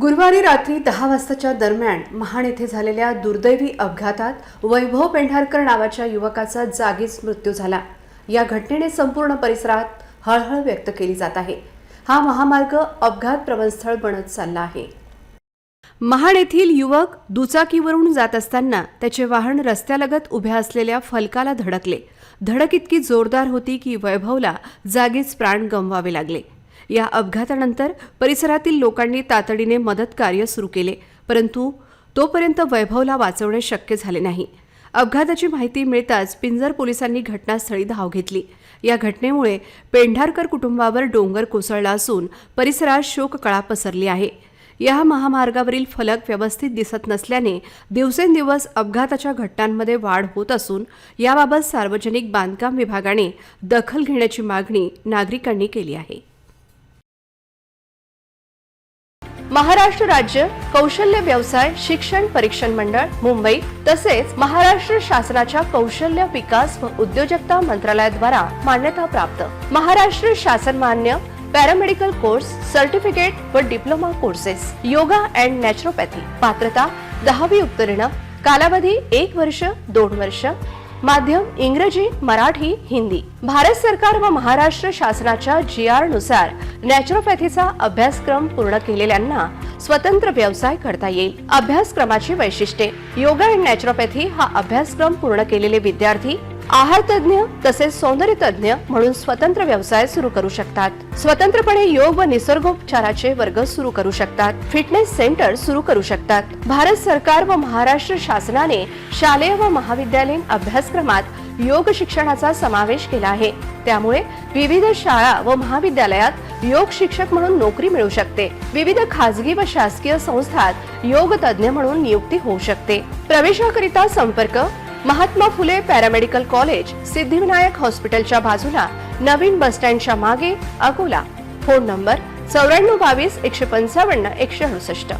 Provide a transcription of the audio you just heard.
गुरुवारी रात्री दहा वाजताच्या दरम्यान महाड येथे झालेल्या दुर्दैवी अपघातात वैभव पेंढारकर नावाच्या युवकाचा जागीच मृत्यू झाला. या घटनेने संपूर्ण परिसरात हळहळ व्यक्त केली जात आहे. हा महामार्ग अपघात प्रवणस्थळ बनत चालला आहे. महाड येथील युवक दुचाकीवरून जात असताना त्याचे वाहन रस्त्यालगत उभ्या असलेल्या फलकाला धडकले. धडक इतकी जोरदार होती की वैभवला जागीच प्राण गमवावे लागले. या अपघातानंतर परिसरातील लोकांनी तातडीने मदत कार्य सुरू केले परंतु तोपर्यंत वैभवला वाचवणे शक्य झाले नाही. अपघाताची माहिती मिळताच पिंजर पोलिसांनी घटनास्थळी धाव घेतली. या घटनेमुळे पेंढारकर कुटुंबावर डोंगर कोसळला असून परिसरात शोककळा पसरली आहे. या महामार्गावरील फलक व्यवस्थित दिसत नसल्याने दिवसेंदिवस अपघाताच्या घटनांमध्ये वाढ होत असून याबाबत सार्वजनिक बांधकाम विभागाने दखल घेण्याची मागणी नागरिकांनी केली आहे. महाराष्ट्र राज्य कौशल्य व्यवसाय शिक्षण परीक्षण मंडळ मुंबई तसेच महाराष्ट्र शासनाच्या कौशल्य विकास व उद्योजकता मंत्रालयाद्वारा मान्यता प्राप्त. महाराष्ट्र शासन मान्य पॅरामेडिकल कोर्स सर्टिफिकेट व diploma courses yoga and naturopathy पात्रता दहावी उत्तीर्ण कालावधी एक वर्ष दोन वर्ष माध्यम इंग्रजी मराठी हिंदी. भारत सरकार व महाराष्ट्र शासनाच्या जी आरनुसार नॅचरोपॅथीचा अभ्यासक्रम पूर्ण केलेल्यांना स्वतंत्र व्यवसाय करता येईल. अभ्यासक्रमाची वैशिष्ट्ये. योगा अँड नॅचरोपॅथी हा अभ्यासक्रम पूर्ण केलेले विद्यार्थी आहार तज्ज्ञ तसेच सौंदर्य तज्ज्ञ म्हणून स्वतंत्र व्यवसाय सुरू करू शकतात. स्वतंत्रपणे योग व निसर्गोपचाराचे वर्ग सुरू करू शकतात. फिटनेस सेंटर सुरू करू शकतात. भारत सरकार व महाराष्ट्र शासनाने शालेय व महाविद्यालयीन अभ्यासक्रमात योग शिक्षणाचा समावेश केला आहे. त्यामुळे विविध शाळा व महाविद्यालयात योग शिक्षक म्हणून नोकरी मिळू शकते. विविध खाजगी व शासकीय संस्थात योग तज्ज्ञ म्हणून नियुक्ती होऊ शकते. प्रवेशाकरिता संपर्क महात्मा फुले पॅरामेडिकल कॉलेज सिद्धिविनायक हॉस्पिटलच्या बाजूला नवीन बसस्टँडच्या मागे अकोला. फोन नंबर चौऱ्याण्णव बावीस एकशे पंचावन्न एकशे अडुसष्ट.